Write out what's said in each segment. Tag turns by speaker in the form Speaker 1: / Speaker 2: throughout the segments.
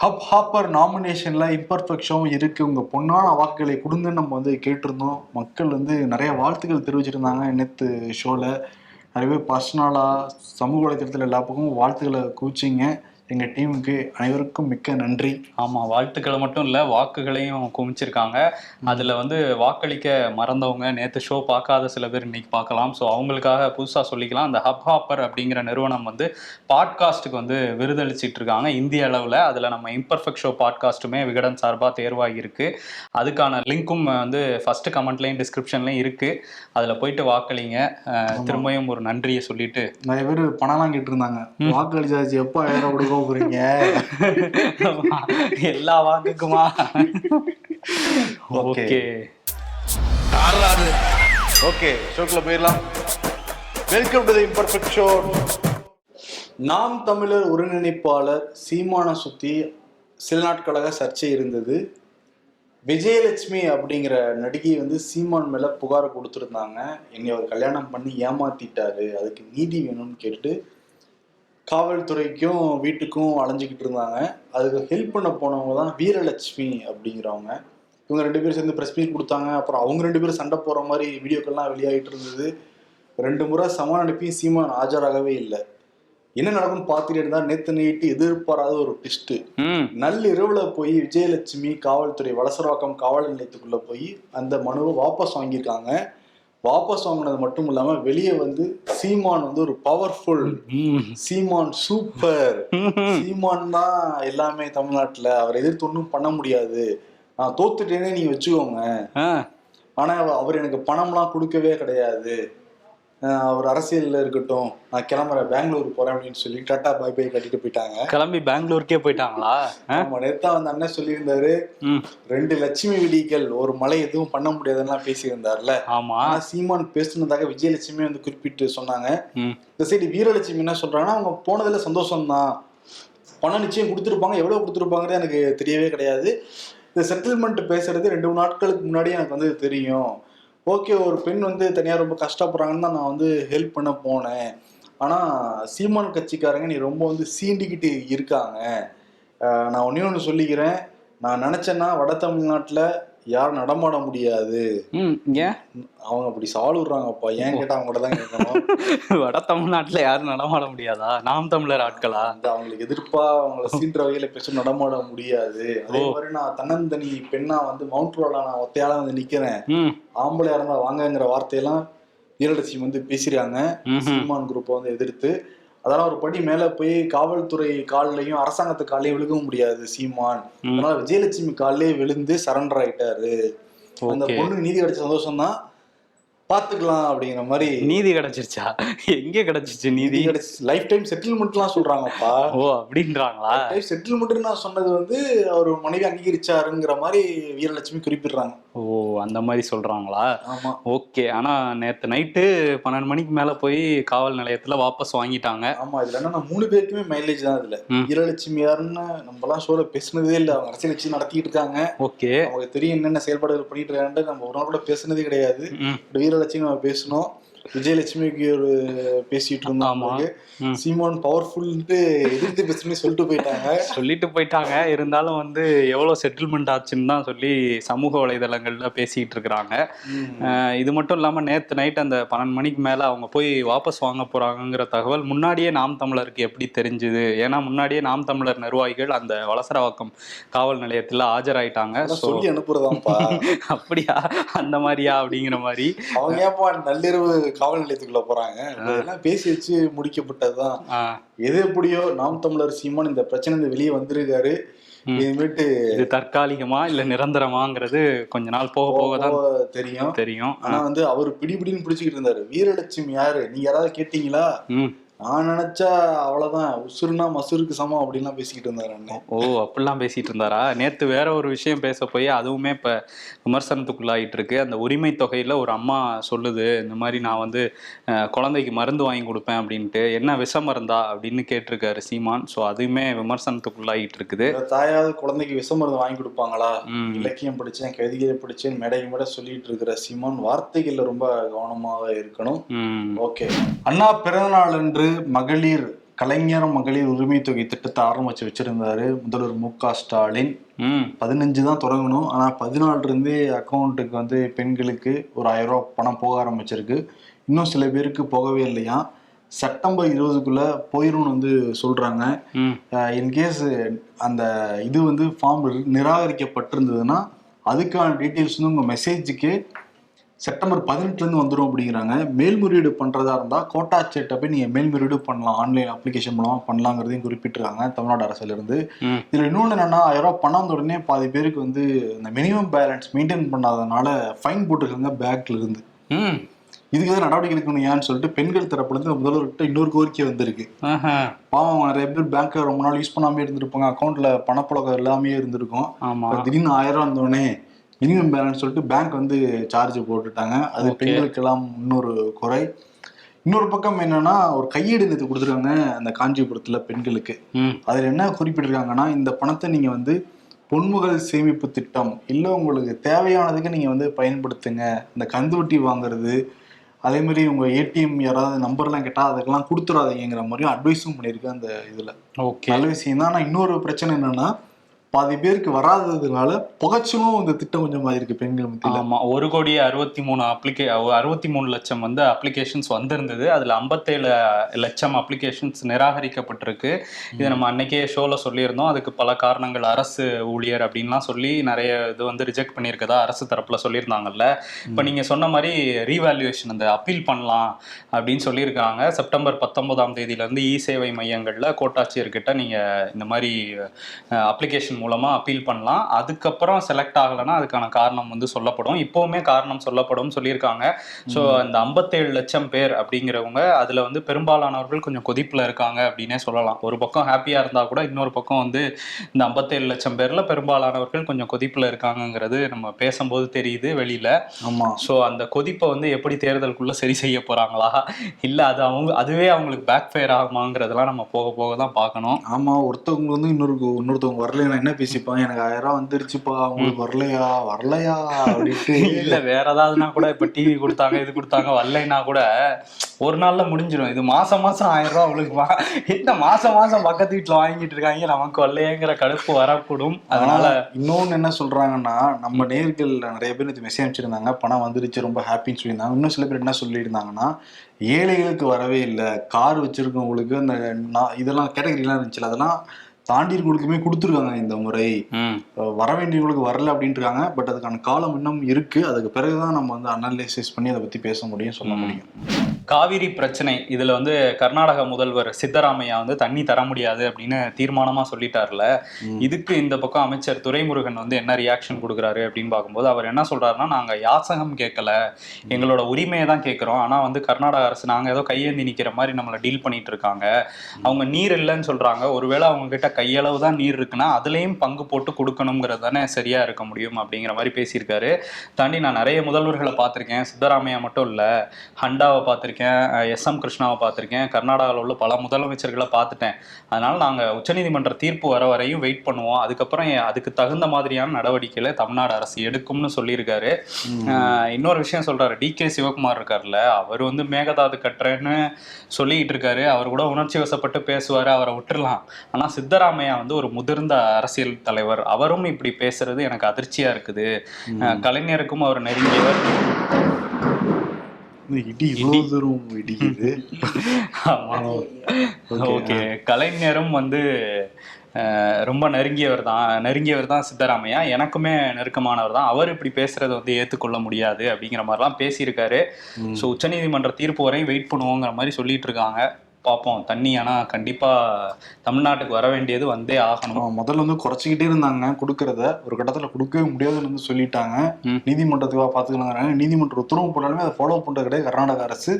Speaker 1: Hub hopper நாமினேஷன்ல இம்பர்ஃபெக்ஷனும் இருக்கு. உங்க பொண்ணான வாக்குகளை கொடுங்கன்னு நம்ம வந்து கேட்டிருந்தோம். மக்கள் வந்து நிறைய வாழ்த்துக்கள் தெரிவிச்சிருந்தாங்க நேற்று ஷோல நிறைய பேர் பர்சனலா சமூக வலைத்தளத்தில் எல்லா பக்கமும் வாழ்த்துக்களை குவிச்சிங்க. எங்க டீமுக்கு அனைவருக்கும் மிக்க நன்றி.
Speaker 2: ஆமா வாழ்த்துக்களை மட்டும் இல்ல வாக்குகளையும் குமிச்சிருக்காங்க அதுல வந்து வாக்களிக்க மறந்தவங்க நேத்து ஷோ பார்க்காத சில பேர் இன்னைக்கு பார்க்கலாம். ஸோ அவங்களுக்காக புதுசா சொல்லிக்கலாம். அந்த ஹப் ஹாப்பர் அப்படிங்கிற நிறுவனம் வந்து பாட்காஸ்ட்டுக்கு வந்து விருதளிச்சிட்டு இருக்காங்க இந்திய அளவுல. அதுல நம்ம இம்பர்ஃபெக்ட் ஷோ பாட்காஸ்ட்டுமே விகடன் சார்பா தேர்வாகி இருக்கு அதுக்கான லிங்க்கும் வந்து ஃபர்ஸ்ட் கமெண்ட்லயும் டிஸ்கிரிப்ஷன்லயும் இருக்கு. அதுல போயிட்டு வாக்களிங்க. அஹ், திரும்பியும் ஒரு நன்றியை சொல்லிட்டு
Speaker 1: நிறைய பேர் பணம்லாம் கேட்டிருந்தாங்க. வாக்களிச்சாச்சு எப்போ ஆயிரம் போறீங்க
Speaker 2: எல்லா வாக்குக்குமா
Speaker 1: Okay.
Speaker 2: ஓகே.
Speaker 1: ஓகே ஷோக்குள்ள போயிடலாம். Welcome to the imperfect show Naam Tamilar ஒருங்கிணைப்பாளர் சீமான சுத்தி சில நாட்களாக சர்ச்சை இருந்தது. விஜயலட்சுமி அப்படிங்கிற நடிகை வந்து சீமான் மேல புகார் கொடுத்துருந்தாங்க. என்னை அவர் கல்யாணம் பண்ணி ஏமாத்திட்டாரு. அதுக்கு நீதி வேணும்னு கேட்டு காவல்துறைக்கும் வீட்டுக்கும் அலைஞ்சிக்கிட்டு இருந்தாங்க. அதுக்கு ஹெல்ப் பண்ண போனவங்க தான் வீரலட்சுமி அப்படிங்கிறவங்க. இவங்க ரெண்டு பேரும் சேர்ந்து ப்ரெஸ் மீட் கொடுத்தாங்க. அப்புறம் அவங்க ரெண்டு பேரும் சண்டை போற மாதிரி வீடியோக்கள்லாம் வெளியாகிட்டு இருந்தது. ரெண்டு முறை சமான் அனுப்பியும் சீமான் ஆஜராகவே இல்லை. என்ன நடக்கும்னு பார்த்துட்டு இருந்தா நேத்து நைட்டு எதிர்பாராத ஒரு ட்விஸ்ட்
Speaker 2: ம்.
Speaker 1: நள்ளிரவுல போய் விஜயலட்சுமி காவல்துறை வலசரவாக்கம் காவல் நிலையத்துக்குள்ள போய் அந்த மனுவை வாபஸ் வாங்கியிருக்காங்க. வாபஸ் வாங்கினது மட்டும் இல்லாம வெளியே வந்து சீமான் வந்து ஒரு பவர்ஃபுல். சீமான் சூப்பர் சீமான் தான் எல்லாமே தமிழ்நாட்டுல அவரை எதிர்த்து ஒன்றும் பண்ண முடியாது. நான் தோத்துட்டேனே நீங்க வச்சுக்கோங்க. ஆனா அவ- அவர் எனக்கு பணம்லாம் கொடுக்கவே கிடையாது. அவர் அரசியல்ல இருக்கட்டும் நான் கிளம்புறேன் பெங்களூர் போறேன் அப்படின்னு சொல்லி டாட்டா பை பை கட்டிட்டு போயிட்டாங்க.
Speaker 2: கிளம்பி பெங்களூருக்கே போயிட்டாங்களா?
Speaker 1: ஆமா நேத்தா வந்து அண்ணன் சொல்லியிருந்தாரு ரெண்டு லட்சுமி விடிகள் ஒரு மலை எதுவும் பண்ண முடியாதுன்னா பேசியிருந்தார்ல.
Speaker 2: ஆமா.
Speaker 1: ஆனா சீமான் பேசுனதாக விஜயலட்சுமி வந்து குறிப்பிட்டு சொன்னாங்க. இந்த சைடு வீரலட்சுமி என்ன சொல்றாங்கன்னா அவங்க போனதுல சந்தோஷம் தான் பணம் நிச்சயம் கொடுத்துருப்பாங்க எவ்வளவு கொடுத்துருப்பாங்கிறது எனக்கு தெரியவே கிடையாது. இந்த செட்டில்மெண்ட் பேசுறது ரெண்டு மூணு நாட்களுக்கு முன்னாடி எனக்கு வந்து தெரியும். ஓகே ஒரு பெண் வந்து தனியாக ரொம்ப கஷ்டப்படுறாங்கன்னு தான் நான் வந்து ஹெல்ப் பண்ண போனேன். ஆனால் சீமான் கட்சிக்காரங்க நீ ரொம்ப வந்து சீண்டிக்கிட்டு இருக்காங்க. நான் ஒன்னே ஒன்று சொல்லிக்கிறேன். நான் நினச்சேன்னா வட தமிழ்நாட்டில் யாரும் நடமாட முடியாது.
Speaker 2: ஏன்
Speaker 1: அவங்க அப்படி சால் விடுறாங்கப்பா ஏன் கேட்டா அவங்க தான் கேட்கணும்.
Speaker 2: வட தமிழ்நாட்டுல யாரும் நடமாட முடியாதா? நாம் தமிழர் ஆட்களா?
Speaker 1: அந்த அவங்களுக்கு எதிர்ப்பா அவங்கள சீன்ற வகையில பேச நடமாட முடியாது. அதே. மாதிரி நான் தன்னந்தனி பெண்ணா வந்து மவுண்ட் ரோட்ல நான் ஒத்தையால வந்து நிக்கிறேன். ஆம்பளையா இருந்தா வாங்கங்கிற வார்த்தையெல்லாம் வீரலட்சுமி வந்து பேசிறாங்க. சீமான் குரூப்பை வந்து எதிர்த்து. அதெல்லாம் ஒரு படி மேல போய் காவல்துறை கால்லையும் அரசாங்கத்து காலையும் விழுகவும் முடியாது சீமான். அதனால விஜயலட்சுமி காலிலே விழுந்து சரண்டர் ஆயிட்டாரு. அந்த. பொண்ணுக்கு நீதி கிடைச்ச சந்தோஷம் தான் பாத்துக்கலாம் அப்படிங்கிற மாதிரி
Speaker 2: நீதி கிடைச்சிருச்சா? எங்க கிடைச்சிச்சு நீதி?
Speaker 1: நீதி லைஃப் டைம் செட்டில்மெண்ட்லாம் சொல்றாங்கப்பா.
Speaker 2: ஓ அப்படின்றாங்களா?
Speaker 1: செட்டில்மெண்ட் நான் சொன்னது வந்து அவர் மனைவி அங்கீகரிச்சாருங்கிற மாதிரி வீரலட்சுமி குறிப்பிடுறாங்க.
Speaker 2: ஓ அந்த மாதிரி சொல்றாங்களா? ஓகே. ஆனா நேத்து நைட்டு பன்னெண்டு மணிக்கு மேல போய் காவல் நிலையத்துல வாபஸ் வாங்கிட்டாங்க.
Speaker 1: ஆமா இதுல என்ன மூணு பேருக்குமே மைலேஜ் தான் இதுல.
Speaker 2: ம்.
Speaker 1: வீரலட்சுமி யாருன்னு நம்ம எல்லாம் ஷோல பேசுனதே இல்ல. அவங்க அரசியல் கட்சி நடத்திட்டு இருக்காங்க.
Speaker 2: ஓகே.
Speaker 1: அவங்க தெரியும் என்னென்ன செயல்பாடுகள் பண்ணிட்டு இருக்காங்க நம்ம ஒரு நாள் கூட பேசுனதே கிடையாது. வீரலட்சுமி நம்ம பேசணும் விஜயலட்சுமிக்கு ஒரு பேசிட்டு.
Speaker 2: ம்.
Speaker 1: சீமான் பவர்ஃபுல்ட்டு எதிர்த்து பேசுன்னு சொல்லிட்டு போயிட்டாங்க.
Speaker 2: சொல்லிட்டு போயிட்டாங்க. இருந்தாலும் வந்து எவ்வளவு செட்டில்மெண்ட் ஆச்சுன்னு தான் சொல்லி சமூக வலைதளங்கள்ல பேசிட்டு இருக்கிறாங்க. இது மட்டும் இல்லாம நேத்து நைட் அந்த பன்னெண்டு மணிக்கு மேல அவங்க போய் வாபஸ் வாங்க போறாங்கங்கிற தகவல் முன்னாடியே நாம் தமிழருக்கு எப்படி தெரிஞ்சுது? ஏன்னா முன்னாடியே நாம் தமிழர் நிர்வாகிகள் அந்த வலசரவாக்கம் காவல் நிலையத்துல ஆஜராயிட்டாங்க.
Speaker 1: சொல்லி அனுப்புறதாம்ப்பா.
Speaker 2: அப்படியா? அந்த மாதிரியா அப்படிங்கிற மாதிரி.
Speaker 1: அவங்க நள்ளிரவு காவல் நிலையத்துக்குள்ள போறாங்க. பேசி வச்சு முடிக்கப்பட்டதுதான். எது எப்படியோ நாம் தமிழர் சீமான் இந்த பிரச்சனை இருந்து வெளியே வந்திருக்காரு.
Speaker 2: ம்.
Speaker 1: இனிமேட்டு
Speaker 2: இது தற்காலிகமா இல்ல நிரந்தரமாங்கிறது கொஞ்ச நாள் போக போக தான்
Speaker 1: தெரியும்.
Speaker 2: தெரியும்.
Speaker 1: ஆனா வந்து அவர் பிடி பிடின்னு பிடிச்சிக்கிட்டு இருந்தாரு. வீரலட்சுமி யாரு? நீங்க யாராவது கேட்டீங்களா? நான் நினைச்சா அவ்வளவுதான். உசுருனா மசூருக்கு சமம் அப்படின்லாம் பேசிக்கிட்டு இருந்தாரு அண்ணன்
Speaker 2: ஓ அப்படிலாம் பேசிட்டு இருந்தாரா? நேத்து வேற ஒரு விஷயம் பேச போய் அதுவுமே இப்ப விமர்சனத்துக்குள்ளாயிட்டு இருக்கு அந்த உரிமை தொகையில ஒரு அம்மா சொல்லுது இந்த மாதிரி நான் வந்து குழந்தைக்கு மருந்து வாங்கி கொடுப்பேன் அப்படின்ட்டு. என்ன விஷ மருந்தா அப்படின்னு கேட்டிருக்காரு சீமான். ஸோ அதுவுமே விமர்சனத்துக்குள்ளாயிட்டு இருக்குது
Speaker 1: தாயாவது குழந்தைக்கு விஷ மருந்து வாங்கி கொடுப்பாங்களா. இலக்கியம் படிச்சேன் கவிதைகளை படிச்சேன் மேடைக்கு மேடை சொல்லிட்டு இருக்கிற சீமான் வார்த்தைகள்ல ரொம்ப கவனமாக இருக்கணும். ஓகே. அண்ணா பிறந்தநாள் மகளிர் கலைஞர் மகளிர் உரிமை தொகை திட்டத்தை ஆரம்பிச்சு வச்சிருந்தாரு முதல்வர் மு க ஸ்டாலின். பதினஞ்சு தான் தொடங்கணும். ஆனால் பதினாலுல இருந்தே அக்கௌண்ட்டுக்கு வந்து பெண்களுக்கு ஒரு ஆயிரம் ரூபாய் பணம் போக ஆரம்பிச்சிருக்கு. இன்னும் சில பேருக்கு போகவே இல்லையா? செப்டம்பர் இருபதுக்குள்ள போயிரும்னு வந்து சொல்றாங்க. இன்கேஸ் அந்த இது வந்து ஃபார்ம் நிராகரிக்கப்பட்டிருந்ததுன்னா அதுக்கான டீட்டெயில்ஸ் வந்து உங்கள் மெசேஜுக்கு செப்டம்பர் பதினெட்டுலேருந்து வந்துடும் அப்படிங்கிறாங்க. மேல்முறையீடு பண்ணுறதா இருந்தால் கோட்டாட்சியர்கிட்ட போய் நீங்கள் மேல்முறையீடு பண்ணலாம். ஆன்லைன் அப்ளிகேஷன் மூலமாக பண்ணலாங்கிறதையும் குறிப்பிட்டிருக்காங்க தமிழ்நாடு அரசுலேருந்து. இதில் இன்னொன்று என்னன்னா ஆயிரம் பணம் வந்த உடனே பாதி பேருக்கு வந்து இந்த மினிமம் பேலன்ஸ் மெயின்டைன் பண்ணாதனால ஃபைன் போட்டிருக்காங்க பேங்க்ல இருந்து
Speaker 2: ம்.
Speaker 1: இதுக்கு எதாவது நடவடிக்கை எடுக்கணும் ஏன்னு சொல்லிட்டு பெண்கள் தரப்புல இருந்து முதல்வர்கிட்ட இன்னொரு கோரிக்கை வந்திருக்கு. பாவம் நிறைய பேர் பேங்க்கை ரொம்ப நாள் யூஸ் பண்ணாமே இருந்திருப்பாங்க. அக்கௌண்ட்ல பணப்புழக்கம் எல்லாமே இருந்திருக்கும். திடீர்னு ஆயிரம் ரூபா வந்தோடனே மினிமம் பேலன்ஸ் சொல்லிட்டு பேங்க் வந்து சார்ஜ் போட்டுட்டாங்க. அது. பெண்களுக்கெல்லாம் இன்னொரு குறை. இன்னொரு பக்கம் என்னன்னா ஒரு நேற்று கொடுத்துருக்காங்க அந்த காஞ்சிபுரத்துல பெண்களுக்கு. அதில் என்ன குறிப்பிட்டிருக்காங்கன்னா இந்த பணத்தை நீங்க வந்து பொன்முகல் சேமிப்பு திட்டம் இல்லை உங்களுக்கு தேவையானதுக்கு நீங்க வந்து பயன்படுத்துங்க. இந்த கந்துவட்டி வாங்குறது அதே மாதிரி உங்க ஏடிஎம் யாராவது நம்பர்லாம் கேட்டா அதுக்கெல்லாம் கொடுத்துடாதீங்கிற மாதிரியும் அட்வைஸும் பண்ணியிருக்கு அந்த இதுல.
Speaker 2: ஓகே
Speaker 1: நல்ல விஷயம் தான். ஆனா இன்னொரு பிரச்சனை என்னன்னா பாதி பேருக்கு வராததுனால புகைச்சலும் இந்த திட்டம் கொஞ்சம் ஆயிருக்கு பெண்கள் மத்தியில.
Speaker 2: ஆமா ஒரு கோடி அறுபத்தி மூணு அப்ளிகே அறுபத்தி மூணு லட்சம் வந்து அப்ளிகேஷன்ஸ் வந்திருந்தது. அதுல ஐம்பத்தேழு லட்சம் அப்ளிகேஷன்ஸ் நிராகரிக்கப்பட்டிருக்கு. இதை நம்ம அன்னைக்கே ஷோல சொல்லியிருந்தோம். அதுக்கு பல காரணங்கள். அரசு ஊழியர் அப்படின்லாம் சொல்லி நிறைய இது வந்து ரிஜெக்ட் பண்ணியிருக்கதா அரசு தரப்புல சொல்லியிருந்தாங்கல்ல. இப்போ நீங்க சொன்ன மாதிரி ரீவேல்யூவேஷன் அந்த அப்பீல் பண்ணலாம் அப்படின்னு சொல்லியிருக்காங்க. செப்டம்பர் பத்தொன்பதாம் தேதியில இருந்து இ சேவை மையங்கள்ல கோட்டாட்சியர்கிட்ட நீங்க இந்த மாதிரி அப்ளிகேஷன் மூலமா அப்பீல் பண்ணலாம். அதுக்கப்புறம் செலக்ட் ஆகலைன்னா அதுக்கான காரணம் வந்து சொல்லப்படும். இப்போவுமே காரணம் சொல்லப்படும் சொல்லியிருக்காங்க. ஸோ அந்த ஐம்பத்தேழு லட்சம் பேர் அப்படிங்கிறவங்க அதுல வந்து பெரும்பாலானவர்கள் கொஞ்சம் கொதிப்புல இருக்காங்க அப்படின்னே சொல்லலாம். ஒரு பக்கம் ஹாப்பியா இருந்தா கூட இன்னொரு பக்கம் வந்து இந்த ஐம்பத்தேழு லட்சம் பேர்ல பெரும்பாலானவர்கள் கொஞ்சம் கொதிப்புல இருக்காங்கங்கிறது நம்ம பேசும்போது தெரியுது வெளியில.
Speaker 1: ஆமா.
Speaker 2: ஸோ அந்த கொதிப்பை வந்து எப்படி தேர்தலுக்குள்ள சரி செய்ய போறாங்களா? இல்ல அது அவங்க அதுவே அவங்களுக்கு பேக் ஃபயர் ஆகுமாங்கிறதெல்லாம் நம்ம போக போக தான் பார்க்கணும்.
Speaker 1: ஆமா ஒருத்தவங்க வந்து இன்னொரு இன்னொருத்தவங்க வரலையா என்ன பேசிப்பாங்க எனக்கு ஆயிரம் ரூபாய் வந்துருச்சுப்பா. உங்களுக்கு வரலையா? வரலையா? அப்படின்ட்டு.
Speaker 2: இல்ல வேற ஏதாவதுனா கூட இப்ப டிவி கொடுத்தாங்க இது கொடுத்தாங்க வரலைன்னா கூட ஒரு நாள்ல முடிஞ்சிடும் இது மாசம் மாசம் ஆயிரம் ரூபாய் அவளுக்கு என்ன மாசம் மாசம் பக்கத்து வீட்டுல வாங்கிட்டு இருக்காங்க நமக்கு வரலையேங்கிற கடுப்பு வரக்கூடும். அதனால
Speaker 1: இன்னொன்னு என்ன சொல்றாங்கன்னா நம்ம நேர்கள் நிறைய பேர் இது மெசேஜ் அனுப்பிச்சிருந்தாங்க பணம் வந்துருச்சு ரொம்ப ஹாப்பின்னு சொல்லியிருந்தாங்க. இன்னும் சில பேர் என்ன சொல்லியிருந்தாங்கன்னா ஏழைகளுக்கு வரவே இல்லை. கார் வச்சிருக்கவங்களுக்கு அந்த இதெல்லாம் கேட்டகரிலாம் இருந்துச்சுல அதெல்லாம் தாண்டி இருக்கவங்களுக்குமே கொடுத்துருக்காங்க இந்த முறை. வர வேண்டியவங்களுக்கு வரல அப்படின்ட்டு இருக்காங்க பட் அதுக்கான காலம் இன்னும் இருக்கு. அதுக்கு பிறகுதான் நம்ம வந்து அனலைசிஸ் பண்ணி அதை பத்தி பேச முடியும் சொல்ல முடியும்.
Speaker 2: காவிரி பிரச்சனை இதுல வந்து கர்நாடக முதல்வர் சித்தராமையா வந்து தண்ணி தர முடியாது அப்படின்னு தீர்மானமா சொல்லிட்டார்ல. இதுக்கு இந்த பக்கம் அமைச்சர் துரைமுருகன் வந்து என்ன ரியாக்ஷன் கொடுக்குறாரு அப்படின்னு பார்க்கும்போது அவர் என்ன சொல்றாருன்னா நாங்க யாசகம் கேட்கல. எங்களோட உரிமையை தான் கேட்குறோம். ஆனா வந்து கர்நாடக அரசு நாங்க ஏதோ கையேந்தி நிக்கிற மாதிரி நம்மளை டீல் பண்ணிட்டு இருக்காங்க. அவங்க நீர் இல்லைன்னு சொல்றாங்க. ஒருவேளை அவங்க கிட்ட கையளவு தான் நீர் இருக்குன்னா அதுலயும் பங்கு போட்டு கொடுக்கணுங்கிறது தானே சரியா இருக்க முடியும் அப்படிங்கிற மாதிரி பேசியிருக்காரு. தாண்டி நான் நிறைய முதல்வர்களை பார்த்திருக்கேன். சித்தராமையா மட்டும் இல்ல ஹண்டாவை பார்த்திருக்கேன். எஸ். எம். கிருஷ்ணாவை பார்த்திருக்கேன். கர்நாடகாவில் உள்ள பல முதலமைச்சர்களை பார்த்துட்டேன். அதனால நாங்க உச்சநீதிமன்ற தீர்ப்பு வர வரையும் வெயிட் பண்ணுவோம். அதுக்கப்புறம் அதுக்கு தகுந்த மாதிரியான நடவடிக்கைகளை தமிழ்நாடு அரசு எடுக்கும்னு சொல்லியிருக்காரு. இன்னொரு விஷயம் சொல்றாரு. டி. கே. சிவகுமார் இருக்கார்ல அவர் வந்து மேகதாது கட்டுறேன்னு சொல்லிக்கிட்டு இருக்காரு. அவர் கூட உணர்ச்சி வசப்பட்டு பேசுவாரு அவரை விட்டுறலாம். ஆனா சித்தராமையா வந்து ஒரு முதிர்ந்த அரசியல் தலைவர். அவரும் இப்படி பேசுறது எனக்கு அதிர்ச்சியா இருக்குது. கலைஞருக்கும் அவர் நெருங்கியவர்.
Speaker 1: இடி இவ்வளவு தூரம் இடிக்குது.
Speaker 2: ஓகே. கலைஞரும் வந்து ரொம்ப நெருங்கியவர் தான். நெருங்கியவர் தான் சித்தராமையா. எனக்குமே நெருக்கமானவர் தான். அவர் இப்படி பேசுறதை வந்து ஏற்றுக்கொள்ள முடியாது அப்படிங்கிற மாதிரிலாம் பேசியிருக்காரு. ஸோ உச்சநீதிமன்ற தீர்ப்பு வரையும் வெயிட் பண்ணுவோங்கிற மாதிரி சொல்லிட்டு இருக்காங்க. பார்ப்போம். தண்ணி ஆனால் கண்டிப்பா தமிழ்நாட்டுக்கு வர வேண்டியது வந்தே ஆகணும்.
Speaker 1: முதல்ல வந்து குறைச்சிக்கிட்டே இருந்தாங்க கொடுக்கறத. ஒரு கட்டத்துல கொடுக்கவே முடியாதுன்னு வந்து சொல்லிட்டாங்க. நீதிமன்றத்துக்காக பாத்துக்கலாங்கிறாங்க நீதிமன்ற உத்தரவு போட்டாலுமே அதை ஃபாலோ பண்றது கிடையாது. கர்நாடக அரசு.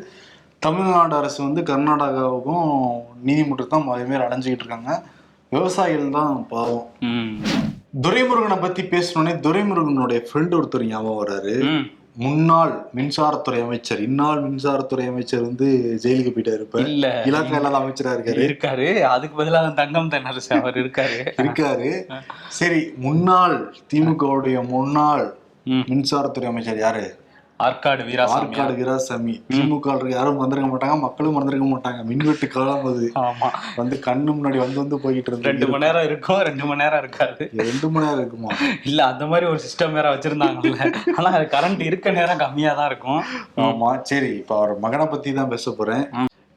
Speaker 1: தமிழ்நாடு அரசு வந்து கர்நாடகாவுக்கும் நீதிமன்றத்தான் அதே மாதிரி அலைஞ்சுக்கிட்டு இருக்காங்க. விவசாயிகள் தான் பாவம். துரைமுருகனை பத்தி பேசணுன்னே துரைமுருகனுடைய ஃப்ரெண்ட் ஒருத்தர் ஞாபகம் வராரு
Speaker 2: ம்.
Speaker 1: முன்னாள் மின்சாரத்துறை அமைச்சர் இந்நாள் மின்சாரத்துறை அமைச்சர் வந்து ஜெயிலுக்கு போயிட்டாரு இப்ப.
Speaker 2: இல்ல
Speaker 1: இலாக்கா இல்லாத அமைச்சரா இருக்காரு?
Speaker 2: இருக்காரு. அதுக்கு பதிலாக தங்கம் தென்னரசு அவர் இருக்காரு.
Speaker 1: இருக்காரு. சரி முன்னாள் திமுகவுடைய முன்னாள். மின்சாரத்துறை அமைச்சர் யாரு?
Speaker 2: ஆற்காடு வீராசாமி
Speaker 1: ஆற்காடு வீராசாமி. திமுக யாரும் மறந்துருக்க மாட்டாங்க. மக்களும் மறந்துருக்க மாட்டாங்க. மின்வெட்டு காலம் அது.
Speaker 2: ஆமா.
Speaker 1: வந்து கண்ணு முன்னாடி வந்து வந்து போய்கிட்டு
Speaker 2: ரெண்டு
Speaker 1: இருந்தது
Speaker 2: மணி நேரம் இருக்கும் ரெண்டு மணி நேரம் இருக்காது.
Speaker 1: ரெண்டு மணி நேரம் இருக்குமா?
Speaker 2: இல்ல அந்த மாதிரி ஒரு சிஸ்டம் வேற வச்சிருந்தாங்கல்ல. ஆனா அது கரண்ட் இருக்க நேரம் கம்மியா தான் இருக்கும்.
Speaker 1: ஆமா. சரி இப்ப அவர் மகனை பத்தி தான் பேச போறேன்.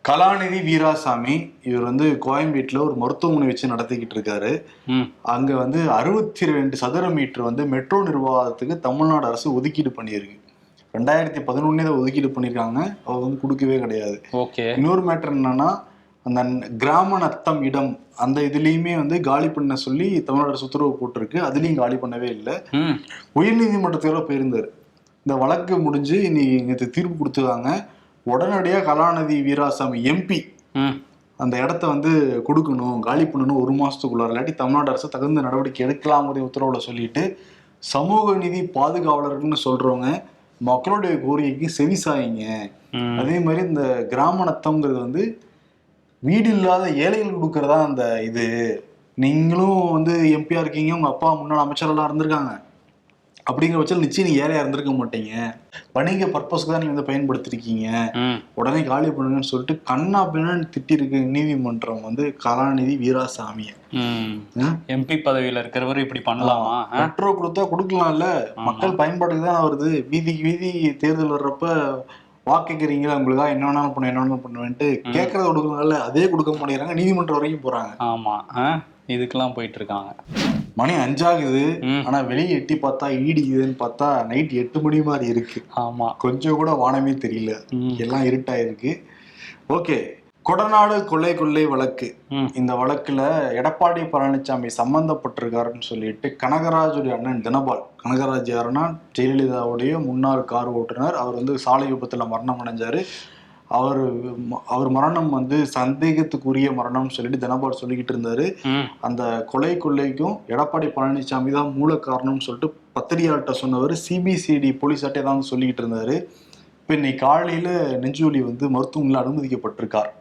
Speaker 1: கலாநிதி வீராசாமி இவர் வந்து கோயம்பேட்டுல ஒரு மருத்துவமனை வச்சு நடத்திக்கிட்டு இருக்காரு. அங்க வந்து அறுபத்தி ரெண்டு சதுர மீட்டர் வந்து மெட்ரோ நிர்வாகத்துக்கு தமிழ்நாடு அரசு ஒதுக்கீடு பண்ணியிருக்கு. ரெண்டாயிரத்தி பதினொன்னே அதை ஒதுக்கீடு பண்ணியிருக்காங்க அவர் வந்து கொடுக்கவே கிடையாது.
Speaker 2: ஓகே.
Speaker 1: இன்னொரு மேட்டர் என்னன்னா அந்த கிராம நத்தம் இடம் அந்த இதுலயுமே வந்து காலி பண்ண சொல்லி தமிழ்நாடு அரசு உத்தரவு போட்டிருக்கு அதுலயும் காலி பண்ணவே இல்லை.
Speaker 2: ம்.
Speaker 1: உயர்நீதிமன்றத்தோட போயிருந்தார். இந்த வழக்கு முடிஞ்சு இன்னைக்கு நேற்று தீர்ப்பு கொடுத்துருக்காங்க. உடனடியாக கலாநிதி வீராசாமி எம்பி
Speaker 2: ம்.
Speaker 1: அந்த இடத்த வந்து கொடுக்கணும் காலி பண்ணணும் ஒரு மாசத்துக்குள்ளார இல்லாட்டி தமிழ்நாடு அரசு தகுந்த நடவடிக்கை எடுக்கலாங்கிற உத்தரவுல சொல்லிட்டு சமூக நீதி பாதுகாவலர்கள்னு சொல்றவங்க மக்களுடைய கோரிக்கைக்கு செவிசாயிங்க அதே மாதிரி இந்த கிராம நத்தம்ங்கிறது வந்து வீடு இல்லாத ஏழைகள் கொடுக்கறதா அந்த இது. நீங்களும் வந்து எம்பியா இருக்கீங்க உங்க அப்பா முன்னாள் அமைச்சரெல்லாம் இருந்திருக்காங்க. அப்படிங்கிற பட்சத்தில் நிச்சயம் நீங்க ஏழையா இருந்திருக்க மாட்டீங்க. வணிக பர்பஸ்க்கு தான் நீங்க வந்து பயன்படுத்திருக்கீங்க. உடனே காலி பண்ணுங்கன்னு சொல்லிட்டு கண்ணா பின்னான்னு திட்டிருக்கு நீதிமன்றம் வந்து கலாநிதி வீராசாமிய?
Speaker 2: எம்பி பதவியில இருக்கிறவர் இப்படி பண்ணலாமா?
Speaker 1: மெட்ரோ கொடுத்தா கொடுக்கலாம்ல. மக்கள் பயன்பாட்டுக்கு தான் வருது. வீதிக்கு வீதி தேர்தல் வர்றப்ப வாக்குக்கிறீங்களா உங்களுக்காக என்ன வேணாலும் பண்ண என்ன வேணாலும் பண்ணுவேன்ட்டு கேட்கறத கொடுக்கலாம்ல? அதே கொடுக்க மாட்டேங்கிறாங்க. நீதிமன்றம் வரைக்கும் போறாங்க.
Speaker 2: ஆமா? இதுக்கெல்லாம் போயிட்டு இருக்காங்க.
Speaker 1: மணி அஞ்சாகுது. ஆனா வெளியே எட்டி பார்த்தா ஈடிக்குதுன்னு பார்த்தா நைட் எட்டு மணி மாதிரி இருக்கு.
Speaker 2: ஆமா.
Speaker 1: கொஞ்சம் கூட வானமே தெரியல. எல்லாம் இருட்டாயிருக்கு. ஓகே. கொடநாடு கொள்ளை கொள்ளை வழக்கு. இந்த வழக்குல எடப்பாடி பழனிசாமி சம்பந்தப்பட்டிருக்காருன்னு சொல்லிட்டு கனகராஜுடைய அண்ணன் தினபால் கனகராஜ் யாருன்னா ஜெயலலிதாவுடைய முன்னாள் கார் ஓட்டுநர். அவர் வந்து சாலை விபத்துல மரணம் அடைஞ்சாரு. அவர் அவர் மரணம் வந்து சந்தேகத்துக்குரிய மரணம்னு சொல்லிட்டு தினபால் சொல்லிக்கிட்டு இருந்தாரு. அந்த கொலை கொள்ளைக்கும் எடப்பாடி பழனிசாமி தான் மூல காரணம்னு சொல்லிட்டு பத்திரிகையாளர்கிட்ட சொன்னவர் சிபிசிடி போலீஸாட்டே தான் சொல்லிக்கிட்டு இருந்தாரு. இப்போ இன்னைக்கு காலையில நெஞ்சுவலி வந்து மருத்துவமனையில் அனுமதிக்கப்பட்டிருக்கார்.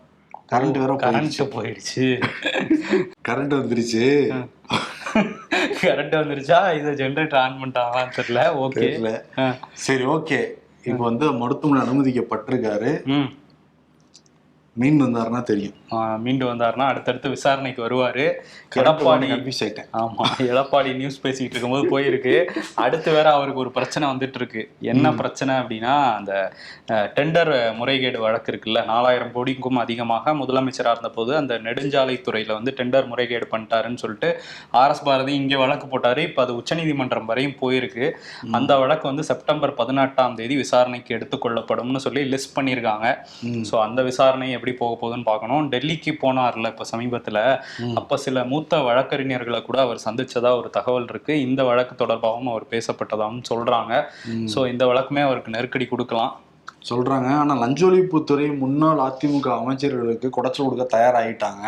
Speaker 1: கரண்ட் வேற
Speaker 2: கரண்ட் போயிடுச்சு.
Speaker 1: கரண்ட் வந்துருச்சு.
Speaker 2: கரண்ட் வந்துருச்சா? இது ஜென்ரேட்டர் ஆன் பண்ணிட்டாங்களான்னு தெரியல. ஓகே
Speaker 1: சரி ஓகே இப்போ வந்து மருத்துவமனை அனுமதிக்கப்பட்டிருக்காரு.
Speaker 2: ம்
Speaker 1: மீன் வந்தாருன்னா தெரியும்.
Speaker 2: மீண்டு வந்தாருன்னா அடுத்தடுத்து விசாரணைக்கு வருவாரு.
Speaker 1: எடப்பாடி கன்ஃபியூஸ் ஆயிட்டேன்.
Speaker 2: ஆமா எடப்பாடி நியூஸ் பேசிட்டு இருக்கும்போது போயிருக்கு. அடுத்து வேற அவருக்கு ஒரு பிரச்சனை வந்துட்டு இருக்கு என்ன பிரச்சனை அப்படின்னா அந்த டெண்டர் முறைகேடு வழக்கு இருக்குல்ல நாலாயிரம் கோடிக்கும் அதிகமாக முதலமைச்சரா இருந்தபோது அந்த நெடுஞ்சாலைத்துறையில வந்து டெண்டர் முறைகேடு பண்ணிட்டாருன்னு சொல்லிட்டு ஆர் எஸ் பாரதி இங்க வழக்கு போட்டாரு. இப்ப அது உச்சநீதிமன்றம் வரையும் போயிருக்கு. அந்த வழக்கு வந்து செப்டம்பர் பதினெட்டாம் தேதி விசாரணைக்கு எடுத்துக்கொள்ளப்படும்னு சொல்லி லிஸ்ட் பண்ணியிருக்காங்க. ஸோ அந்த விசாரணை எப்படி போக போகுதுன்னு பார்க்கணும். டெல்லிக்கு போனார்ல இப்போ சமீபத்தில். அப்போ சில மூத்த வழக்கறிஞர்களை கூட அவர் சந்திச்சதா ஒரு தகவல் இருக்கு. இந்த வழக்கு தொடர்பாகவும் அவர் பேசப்பட்டதாகவும் சொல்றாங்க. ஸோ இந்த வழக்குமே அவருக்கு நெருக்கடி கொடுக்கலாம்.
Speaker 1: சொல்றாங்க. ஆனா லஞ்ச ஒழிப்புத்துறை முன்னாள் அதிமுக அமைச்சர்களுக்கு குடைச்சல் கொடுக்க தயாராகிட்டாங்க.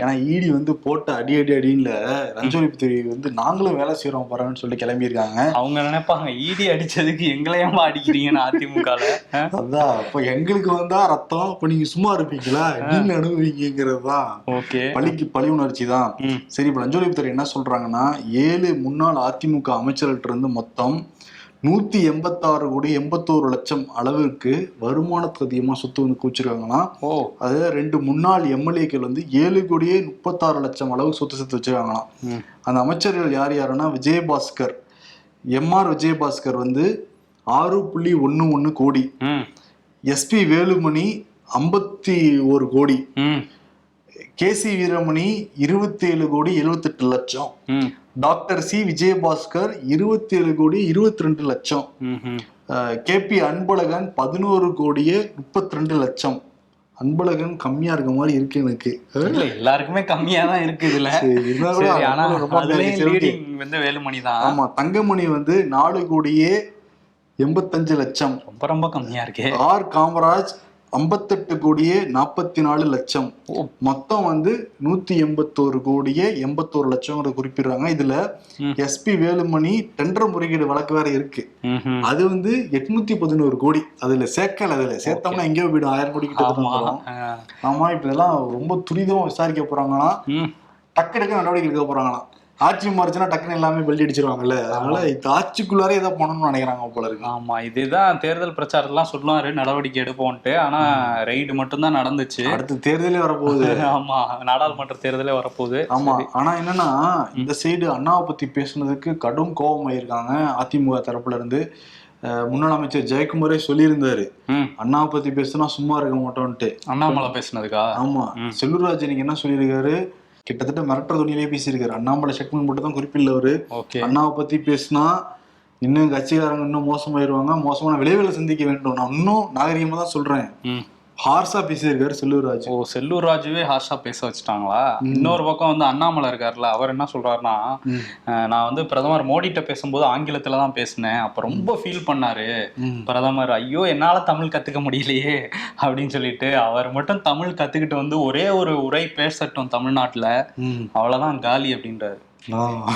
Speaker 1: ஏன்னா ஈடி வந்து போட்ட அடி அடி அடின்னு லஞ்ச ஒழிப்புத்துறை வந்து நாங்களும் வேலை செய்யறோம் பாருங்கன்னு சொல்லி கிளம்பியிருக்காங்க.
Speaker 2: அவங்க நினைப்பாங்க ஈடி அடிச்சதுக்கு எங்களையாம அடிக்கிறீங்கன்னு அதிமுகல?
Speaker 1: அதான் அப்ப எங்களுக்கு வந்தா ரத்தம் அப்ப நீங்க சும்மா இருப்பீங்களா? நீங்க அனுபவிங்கிறது தான்
Speaker 2: ஓகே.
Speaker 1: பழிக்கு பழி உணர்ச்சி தான் சரி இப்ப லஞ்ச ஒழிப்புத்துறை என்ன சொல்றாங்கன்னா ஏழு முன்னாள் அதிமுக அமைச்சர்கள்ட்ட இருந்து மொத்தம் நூத்தி எண்பத்தாறு கோடி எண்பத்தோரு லட்சம் அளவிற்கு வருமானத்துக்கு அதிகமா சொத்து வந்து குவிச்சிருக்காங்களாம்
Speaker 2: ஓ.
Speaker 1: அது ரெண்டு முன்னாள் எம்எல்ஏக்கள் வந்து ஏழு கோடியே முப்பத்தாறு லட்சம் அளவு சொத்து சேர்த்து வச்சிருக்காங்களாம். அந்த அமைச்சர்கள் யார் யாருன்னா விஜயபாஸ்கர். எம்ஆர் விஜயபாஸ்கர் வந்து ஆறு புள்ளி ஒன்று ஒன்று கோடி.
Speaker 2: ம்.
Speaker 1: எஸ்பி வேலுமணி ஐம்பத்தி ஒரு கோடி.
Speaker 2: ம்.
Speaker 1: கேசி வீரமணி இருபத்தேழு கோடி எழுவத்தெட்டு லட்சம்.
Speaker 2: ம்.
Speaker 1: Doctor C. விஜயபாஸ்கர் இருபத்தேழு கோடி இருபத்தி ரெண்டு லட்சம். கே. பி. அன்பழகன் பதினோரு கோடியே முப்பத்தி ரெண்டு லட்சம். அன்பழகன் கம்மியா இருக்க மாதிரி இருக்கு எனக்கு.
Speaker 2: எல்லாருக்குமே கம்மியா தான் இருக்கு இதுல. வந்து வேலுமணி தான்.
Speaker 1: ஆமா தங்கமணி வந்து நாலு கோடியே எண்பத்தஞ்சு லட்சம்.
Speaker 2: ரொம்ப ரொம்ப கம்மியா இருக்கே.
Speaker 1: ஆர். காமராஜ் ஐம்பத்தெட்டு கோடியே நாற்பத்தி நாலு லட்சம். மொத்தம் வந்து நூத்தி எண்பத்தோரு கோடியே எண்பத்தோரு லட்சம் குறிப்பிடுறாங்க. இதுல. எஸ்பி வேலுமணி டெண்டர் முறைகேடு வழக்கு வேற இருக்கு. அது வந்து எட்நூத்தி பதினோரு கோடி. அதுல சேர்க்கல அதுல சேர்த்தோம்னா எங்கேயோ போயிடும் ஆயிரம் கோடி கிட்ட
Speaker 2: ஆமா.
Speaker 1: இப்ப இதெல்லாம் ரொம்ப துரிதமா விசாரிக்க போறாங்களாம்.
Speaker 2: ம்.
Speaker 1: டக்கு டக்கு நடவடிக்கை எடுக்க போறாங்களாம். ஆட்சி மாறிச்சுன்னா டக்குன்னு எல்லாமே பெல்ட் அடிச்சிருவாங்கல்ல. அதனால இந்த ஆட்சிக்குள்ளாரே ஏதோ பண்ணணும்னு நினைக்கிறாங்க போல இருக்கு.
Speaker 2: ஆமா இதுதான் தேர்தல் பிரச்சாரத்தெல்லாம் சொல்லுவாரு நடவடிக்கை எடுப்போம்ட்டு ஆனா ரெய்டு மட்டும்தான் நடந்துச்சு.
Speaker 1: அடுத்து தேர்தலே வரப்போகுது.
Speaker 2: ஆமா நாடாளுமன்ற தேர்தலே வரப்போகுது.
Speaker 1: ஆமா ஆனா என்னன்னா இந்த சைடு அண்ணாவை பத்தி பேசுனதுக்கு கடும் கோபம் ஆயிருக்காங்க அதிமுக தரப்புல இருந்து முன்னாள் அமைச்சர் ஜெயக்குமாரே சொல்லியிருந்தாரு. அண்ணாவை பத்தி பேசினா சும்மா இருக்க மாட்டோம்ட்டு
Speaker 2: அண்ணாமலை பேசுனதுக்கா?
Speaker 1: ஆமா. செல்லூர்ராஜ் நீங்க என்ன சொல்லியிருக்காரு? கிட்டத்தட்ட மிரட்டுற துணியிலே பேசியிருக்காரு. அண்ணாமலை செக்மெண்ட் மட்டும் தான் குறிப்பில்லவரு
Speaker 2: ஓகே
Speaker 1: அண்ணாவை பத்தி பேசினா இன்னும் கட்சிக்காரங்க இன்னும் மோசமாயிருவாங்க. மோசமான விளைவுகளை சந்திக்க வேண்டும். நான் இன்னும் நாகரிகமா தான் சொல்றேன் ஹார்ஸா பேசியிருக்காரு செல்லூர்ராஜ்
Speaker 2: ஓ செல்லூர் ராஜுவே ஹார்ஷா பேச வச்சுட்டாங்களா? இன்னொரு பக்கம் வந்து அண்ணாமலை இருக்காருல்ல அவர் என்ன சொல்றாருன்னா நான் வந்து பிரதமர் மோடிட்ட பேசும்போது ஆங்கிலத்துல தான் பேசினேன். அப்ப ரொம்ப ஃபீல் பண்ணாரு. பிரதமர் ஐயோ என்னால தமிழ் கத்துக்க முடியலையே அப்படின்னு சொல்லிட்டு அவர் மட்டும் தமிழ் கத்துக்கிட்டு வந்து ஒரே ஒரு உரை பேசட்டும் தமிழ்நாட்டுல. அவ்வளவுதான் காலி அப்படின்றாரு.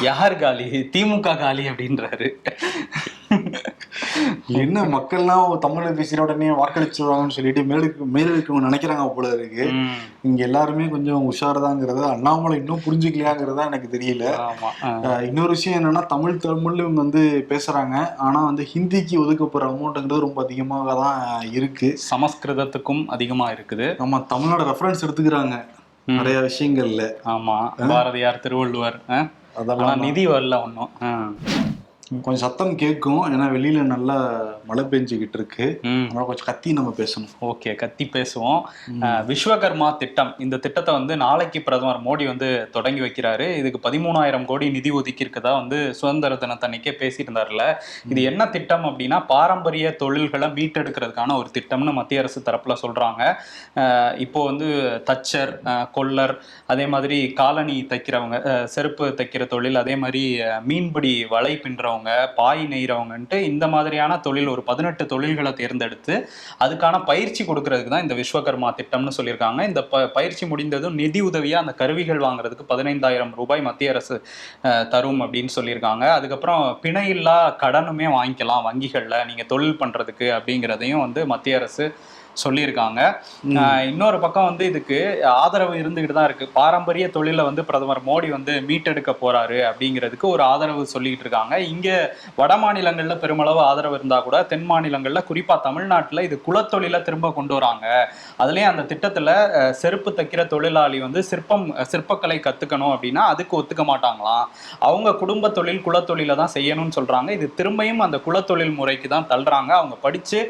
Speaker 2: யார் காலி? திமுக காலி அப்படின்றாரு.
Speaker 1: என்ன மக்கள்லாம் தமிழ்ல பேசுற உடனே வாக்களிச்சிருவாங்கன்னு சொல்லிட்டு மேலுக்கு மேலுக்கு நினைக்கிறாங்க போல இருக்கு. இங்க எல்லாருமே கொஞ்சம் உஷார்தாங்கிறத அண்ணாமலை இன்னும் புரிஞ்சுக்கலையாங்கிறதா எனக்கு தெரியல.
Speaker 2: ஆமா
Speaker 1: இன்னொரு விஷயம் என்னன்னா தமிழ் தமிழ்ல இவங்க வந்து பேசுறாங்க. ஆனா வந்து ஹிந்திக்கு ஒதுக்கப்படுற அமௌண்ட்ங்கிறது ரொம்ப அதிகமாக தான் இருக்கு.
Speaker 2: சமஸ்கிருதத்துக்கும் அதிகமா இருக்குது.
Speaker 1: நம்ம தமிழ்நாடு ரெஃபரன்ஸ் எடுத்துக்கிறாங்க. நிறைய விஷயங்கள்ல.
Speaker 2: ஆமா பாரதியார் திருவள்ளுவர்
Speaker 1: அதெல்லாம்
Speaker 2: நிதி வரல ஒன்றும்
Speaker 1: கொஞ்சம் சத்தம் கேட்கும். ஏன்னா வெளியில நல்லா மழை பெஞ்சுக்கிட்டு இருக்கு. அதனால கொஞ்சம் கத்தி நம்ம பேசணும்.
Speaker 2: ஓகே கத்தி பேசுவோம். விஸ்வகர்மா திட்டம். இந்த திட்டத்தை வந்து நாளைக்கு பிரதமர் மோடி வந்து தொடங்கி வைக்கிறாரு. இதுக்கு பதிமூணாயிரம் கோடி நிதி ஒதுக்கி இருக்கதா வந்து சுதந்திர தினத்தன்னைக்கே பேசிட்டு இருந்தாருல இது என்ன திட்டம் அப்படின்னா பாரம்பரிய தொழில்களை மீட்டெடுக்கிறதுக்கான ஒரு திட்டம்னு மத்திய அரசு தரப்புல சொல்றாங்க. இப்போ வந்து தச்சர் கொல்லர் அதே மாதிரி காலணி தைக்கிறவங்க செருப்பு தைக்கிற தொழில் அதே மாதிரி மீன்பிடி வலை பின்றவங்க பாய் நெய்கிறவங்கன்ட்டு இந்த மாதிரியான தொழில் ஒரு பதினெட்டு தொழில்களை தேர்ந்தெடுத்து அதுக்கான பயிற்சி கொடுக்கறதுக்கு தான் இந்த விஸ்வகர்மா திட்டம்னு சொல்லியிருக்காங்க. இந்த ப பயிற்சி முடிந்ததும் நிதி உதவியாக அந்த கருவிகள் வாங்குறதுக்கு பதினைந்தாயிரம் ரூபாய் மத்திய அரசு தரும் அப்படின்னு சொல்லியிருக்காங்க. அதுக்கப்புறம் பிணையில்லா கடனுமே வாங்கிக்கலாம் வங்கிகளில். நீங்கள் தொழில் பண்ணுறதுக்கு அப்படிங்கிறதையும் வந்து மத்திய அரசு சொல்லியிருக்காங்க. இன்னொரு பக்கம் வந்து இதுக்கு ஆதரவு இருந்துகிட்டு தான் இருக்கு. பாரம்பரிய தொழிலை வந்து பிரதமர் மோடி வந்து மீட்டெடுக்க போறாரு அப்படிங்கிறதுக்கு ஒரு ஆதரவு சொல்லிட்டு இருக்காங்க. இங்க வட மாநிலங்கள்ல பெருமளவு ஆதரவு இருந்தா கூட தென் மாநிலங்கள்ல குறிப்பா தமிழ்நாட்டுல இது குலத்தொழிலை திரும்ப கொண்டு வராங்க. அதுலயும் அந்த திட்டத்துல செருப்பு தைக்கிற தொழிலாளி வந்து சிற்பம் சிற்பக்கலை கத்துக்கணும் அப்படின்னா அதுக்கு ஒத்துக்க மாட்டாங்களாம். அவங்க குடும்ப தொழில் குலத்தொழிலை தான் செய்யணும்னு சொல்றாங்க. இது திரும்பியும் அந்த குலத்தொழில் முறைக்கு தான் தள்ளுறாங்க. அவங்க படிச்சு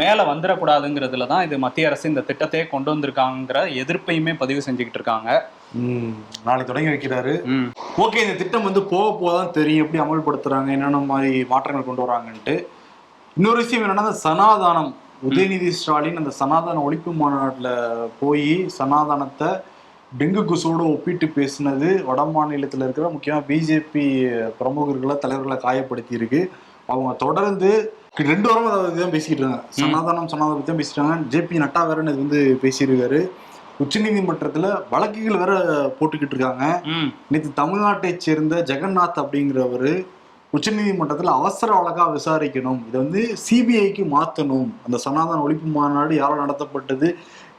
Speaker 2: மேல வந்துடக்கூடாதுங்கிறதுல தான் இது மத்திய அரசு இந்த திட்டத்தையே கொண்டு வந்திருக்காங்கிற எதிர்ப்பையுமே பதிவு செஞ்சுக்கிட்டு இருக்காங்க.
Speaker 1: நாளைக்கு தொடங்கி வைக்கிறாரு. ஓகே இந்த திட்டம் வந்து போக போக தான் தெரியும் எப்படி அமல்படுத்துறாங்க என்னென்ன மாதிரி மாற்றங்கள் கொண்டு வராங்கன்ட்டு. இன்னொரு விஷயம் என்னன்னா அந்த சனாதானம் உதயநிதி ஸ்டாலின் அந்த சனாதன ஒழிப்பு மாநாட்டில் போய் சனாதனத்தை டெங்கு கொசுவோட ஒப்பிட்டு பேசினது வட மாநிலத்தில் இருக்கிற முக்கியமாக பிஜேபி பிரமுகர்களை தலைவர்களை காயப்படுத்தி இருக்கு அவங்க தொடர்ந்து ரெண்டு வாரம் அதை தான் பேசிக்கிட்டு இருக்காங்க. சனாதனம் சனாதனம் பத்தி தான் பேசிட்டாங்க ஜேபி நட்டா வேற இது வந்து பேசியிருக்காரு. உச்சநீதிமன்றத்துல வழக்குகள் வேற போட்டுக்கிட்டு இருக்காங்க. நேற்று தமிழ்நாட்டைச் சேர்ந்த ஜெகநாத் அப்படிங்கிறவர் உச்சநீதிமன்றத்தில் அவசர வழக்கா விசாரிக்கணும். இதை வந்து சிபிஐக்கு மாற்றணும் அந்த சனாதன ஒழிப்பு மாநாடு யாரால் நடத்தப்பட்டது?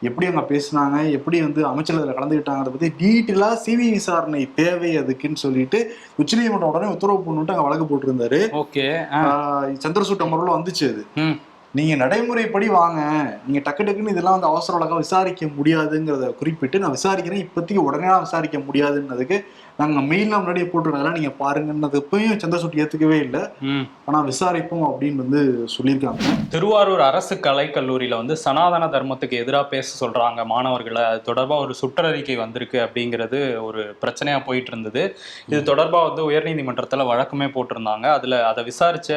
Speaker 1: எப்படி அவங்க பேசுனாங்க எப்படி வந்து அமைச்சர்கள் அதில் கலந்துக்கிட்டாங்கிறத பற்றி டீட்டெயிலாக சிபிஐ விசாரணை தேவை அதுக்குன்னு சொல்லிட்டு உச்சநீதிமன்றம் உடனே உத்தரவு போட்டுட்டு அங்கே வழக்கு போட்டிருந்தாரு.
Speaker 2: ஓகே
Speaker 1: ஆஹ் சந்திரசூட் அமர்வில் வந்துச்சு அது.
Speaker 2: ம்.
Speaker 1: நீங்க நடைமுறைப்படி வாங்க. நீங்க டக்கு டக்குன்னு இதெல்லாம் வந்து அவசர வழக்கா விசாரிக்க முடியாதுங்கிறத குறிப்பிட்டு நான் விசாரிக்கிறேன். இப்போதைக்கு உடனே விசாரிக்க முடியாதுன்னதுக்கு நாங்க மெயிலாம் முன்னாடியே போட்டுருக்கோம் நீங்க பாருங்கன்னது இப்பயும் சந்திரசூட் ஏத்துக்கவே இல்லை.
Speaker 2: ம்.
Speaker 1: ஆனா விசாரிப்போம் அப்படின்னு வந்து சொல்லியிருக்காங்க.
Speaker 2: திருவாரூர் அரசு கலைக்கல்லூரியில வந்து சனாதன தர்மத்துக்கு எதிராக பேச சொல்றாங்க மாணவர்களை. அது தொடர்பா ஒரு சுற்றறிக்கை வந்திருக்கு அப்படிங்கிறது ஒரு பிரச்சனையா போயிட்டு இருந்தது இது தொடர்பா வந்து உயர்நீதிமன்றத்துல வழக்குமே போட்டிருந்தாங்க. அதுல அதை விசாரிச்ச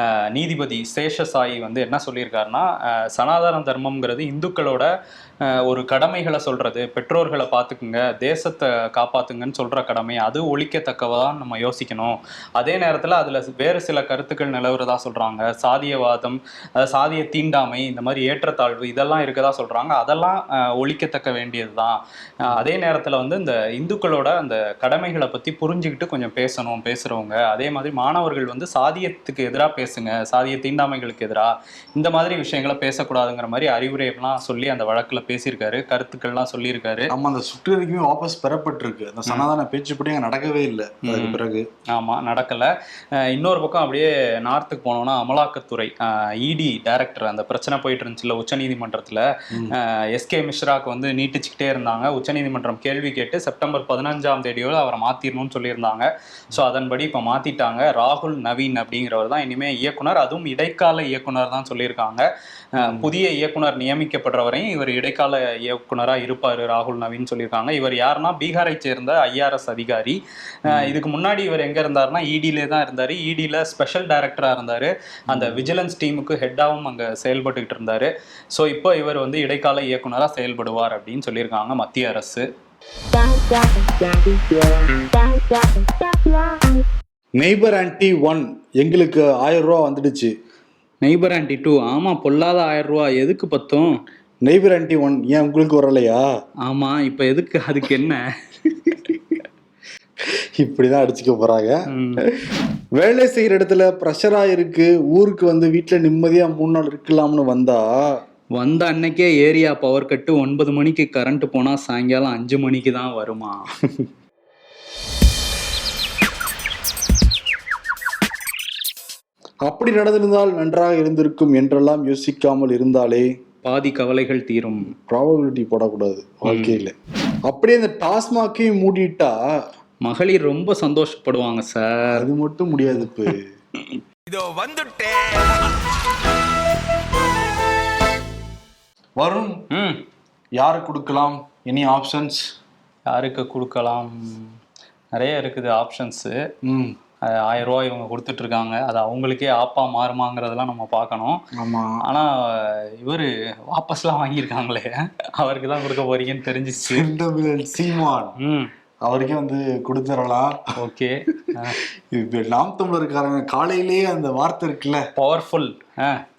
Speaker 2: அஹ், நீதிபதி சேஷசாயி வந்து என்ன சொல்லியிருக்காருன்னா சனாதன தர்மம்ங்கிறது இந்துக்களோட ஒரு கடமைகளை சொல்றது பெற்றோர்களை பார்த்துக்குங்க தேசத்தை காப்பாத்துங்கன்னு சொல்ற கடமை அது ஒழிக்கத்தக்கவதான் நம்ம யோசிக்கணும். அதே நேரத்தில் அதுல வேறு சில கருத்துக்கள் நிலவுறதா சொல்றாங்க. சாதியவாதம் சாதிய தீண்டாமை இந்த மாதிரி ஏற்றத்தாழ்வு இதெல்லாம் இருக்கதா சொல்றாங்க. அதெல்லாம் ஒழிக்கத்தக்க வேண்டியதுதான். தான் அதே நேரத்தில் வந்து இந்த இந்துக்களோட அந்த கடமைகளை பத்தி புரிஞ்சுக்கிட்டு கொஞ்சம் பேசணும் பேசுறவங்க. அதே மாதிரி மாணவர்கள் வந்து சாதியத்துக்கு எதிராக பேசுங்க சாதிய தீண்டாமைகளுக்கு எதிராக இந்த மாதிரி விஷயங்களை பேசக்கூடாதுங்கிற மாதிரி அறிவுரைகள்லாம் சொல்லி அந்த வழக்கில் பேசியிருக்காரு கருத்துக்கள்லாம் சொல்லியிருக்காரு.
Speaker 1: நம்ம அந்த சுற்றறிக்கையும் வாபஸ் பெறப்பட்டிருக்கு. அந்த சனாதன பேச்சுப்படி அங்க நடக்கவே இல்லை. அதுக்கு பிறகு.
Speaker 2: ஆமா நடக்கல. இன்னொரு பக்கம் அப்படியே நார்த்துக்கு போனோம்னா அமலாக்கத்துறை இடி டைரக்டர் அந்த பிரச்சனை போயிட்டு இருந்துச்சுல உச்சநீதிமன்றத்துல. எஸ்கே மிஸ்ராக்கு வந்து நீட்டிச்சுக்கிட்டே இருந்தாங்க. உச்சநீதிமன்றம் கேள்வி கேட்டு செப்டம்பர் பதினஞ்சாம் தேதியோட அவரை மாத்திரணும்னு சொல்லியிருந்தாங்க. ஸோ அதன்படி இப்போ மாத்திட்டாங்க. ராகுல் நவீன் அப்படிங்கிறவர் தான் இனிமே இயக்குனர். அதுவும் இடைக்கால இயக்குனர் தான் சொல்லியிருக்காங்க. புதிய இயக்குனர் நியமிக்கப்படுறவரையும் இவர் இடைக்கால இயக்குனரா இருப்பாரு ராகுல் நவீன் சொல்லியிருக்காங்க. இவர் யாருன்னா பீகாரை சேர்ந்த ஐஆர்எஸ் அதிகாரி. இதுக்கு முன்னாடி இவர் எங்க இருந்தாருன்னா இடியிலே தான் இருந்தாரு. இடியில ஸ்பெஷல் டைரக்டரா இருந்தாரு. அந்த விஜிலன்ஸ் டீமுக்கு ஹெட்டாவும் அங்க செயல்பட்டுக்கிட்டு இருந்தாரு. ஸோ இப்போ இவர் வந்து இடைக்கால இயக்குனரா செயல்படுவார் அப்படின்னு சொல்லியிருக்காங்க மத்திய அரசு.
Speaker 1: நெய்பர் ஆன்டி ஒன் எங்களுக்கு ஆயிரம் ரூபா வந்துடுச்சு.
Speaker 2: நெய்பர் ஆண்டி டூ ஆமா பொல்லாத ஆயிரம் ரூபா. எதுக்கு பத்தும்?
Speaker 1: நெய்பர் ஆன்டி ஒன் ஏன் உங்களுக்கு வரலையா?
Speaker 2: ஆமா இப்போ எதுக்கு? அதுக்கு என்ன?
Speaker 1: இப்படிதான் அடிச்சுக்க போறாங்க. வேலை செய்யற இடத்துல ப்ரெஷரா இருக்கு ஊருக்கு வந்து வீட்டுல நிம்மதியா மூணு நாள் இருக்கலாம்னு வந்தா?
Speaker 2: வந்த அன்னைக்கே ஏரியா பவர் கட்டு ஒன்பது மணிக்கு கரண்ட் போனா சாயங்காலம் அஞ்சு மணிக்கு தான் வருமா?
Speaker 1: அப்படி நடந்திருந்தால் நன்றாக இருந்திருக்கும் என்றெல்லாம் யோசிக்காமல் இருந்தாலே
Speaker 2: பாதி கவலைகள் தீரும்.
Speaker 1: ப்ராபபிலிட்டி போடக்கூடாது வாழ்க்கையில. அப்படியே இந்த டாஸ்மாக்கையும் மூடிட்டா?
Speaker 2: மகளிர் ரொம்ப சந்தோஷப்படுவாங்க சார்.
Speaker 1: அது மட்டும் முடியாது இப்போ.
Speaker 3: இதோ வந்துட்டேன்.
Speaker 1: வரும்
Speaker 2: ம்.
Speaker 1: யாரு கொடுக்கலாம்? எனி ஆப்ஷன்ஸ்
Speaker 2: யாருக்கு கொடுக்கலாம்? நிறைய இருக்குது ஆப்ஷன்ஸு
Speaker 1: ம்.
Speaker 2: ஆயிரம் ரூபாய் இவங்க கொடுத்துட்டு இருக்காங்க அது அவங்களுக்கே ஆப்பா மாறுமாங்கிறதெல்லாம் நம்ம பார்க்கணும்.
Speaker 1: ஆமா.
Speaker 2: ஆனா இவரு வாபஸ்லாம் வாங்கியிருக்காங்களே. அவருக்கு தான் கொடுக்க போறீங்கன்னு தெரிஞ்சிச்சு.
Speaker 1: சீமான்.
Speaker 2: ம்.
Speaker 1: அவருக்கே வந்து கொடுத்துடலாம்.
Speaker 2: ஓகே.
Speaker 1: இப்ப நாம் தமிழருக்காரங்க காலையிலேயே அந்த வார்த்தை இருக்குல்ல?
Speaker 2: பவர்ஃபுல்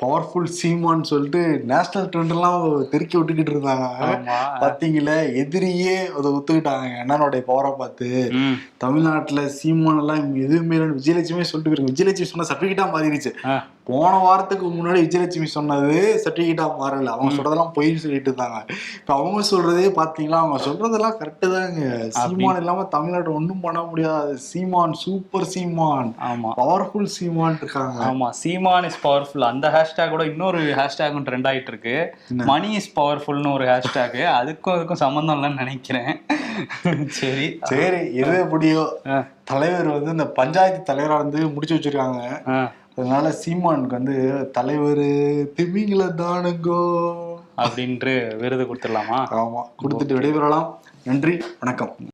Speaker 1: பவர்ஃபுல் சீமான்னு சொல்லிட்டு நேஷனல் ட்ரெண்ட் எல்லாம் தெருக்கி விட்டுக்கிட்டு இருந்தாங்க.
Speaker 2: ஆமா.
Speaker 1: பாத்தீங்களா? எதிரியே அதை ஒத்துக்கிட்டாங்க. அண்ணனுடைய பவரை பார்த்து. தமிழ்நாட்டுல சீமான் எல்லாம் எதுவுமே விஜயலட்சுமி சொல்லிட்டு இருக்கு விஜயலட்சுமி சொன்ன சர்டிபிகேட்டா மாறிடுச்சு. போன வாரத்துக்கு முன்னாடி விஜயலட்சுமி சொன்னது சர்டிபிகேட்டா மாறல. அவங்க சொல்றதெல்லாம் பொய்ன்னு சொல்லிட்டு இருந்தாங்க. இப்ப அவங்க சொல்றதே பாத்தீங்களா? அவங்க சொல்றதெல்லாம் கரெக்டு தாங்க. சீமான் இல்லாம தமிழ்நாடு ஒண்ணும் பண்ண முடியாது. சீமான் சூப்பர் சீமான்.
Speaker 2: ஆமா.
Speaker 1: பவர்ஃபுல் சீமான் இருக்காங்க.
Speaker 2: ஆமா. சீமான் இஸ் பவர்ஃபுல் அந்த ஹேஷ்டேக் கூட இன்னொரு ஹேஷ்டேக்கும் ட்ரெண்ட் ஆயிட்டு இருக்கு மணி இஸ் பவர்ஃபுல்னு ஒரு ஹேஷ்டேக் அதுக்கும் அதுக்கும் சம்மந்தம் இல்லைன்னு நினைக்கிறேன். சரி.
Speaker 1: சரி எது எப்படியோ. தலைவர் வந்து இந்த பஞ்சாயத்து தலைவரா வந்து முடிச்சு வச்சிருக்காங்க. அதனால சீமானுக்கு வந்து தலைவர் திமிங்கில தானுங்கோ.
Speaker 2: அப்படின்ட்டு விருது கொடுத்துடலாமா?
Speaker 1: ஆமா கொடுத்துட்டு விடைபெறலாம். நன்றி வணக்கம்.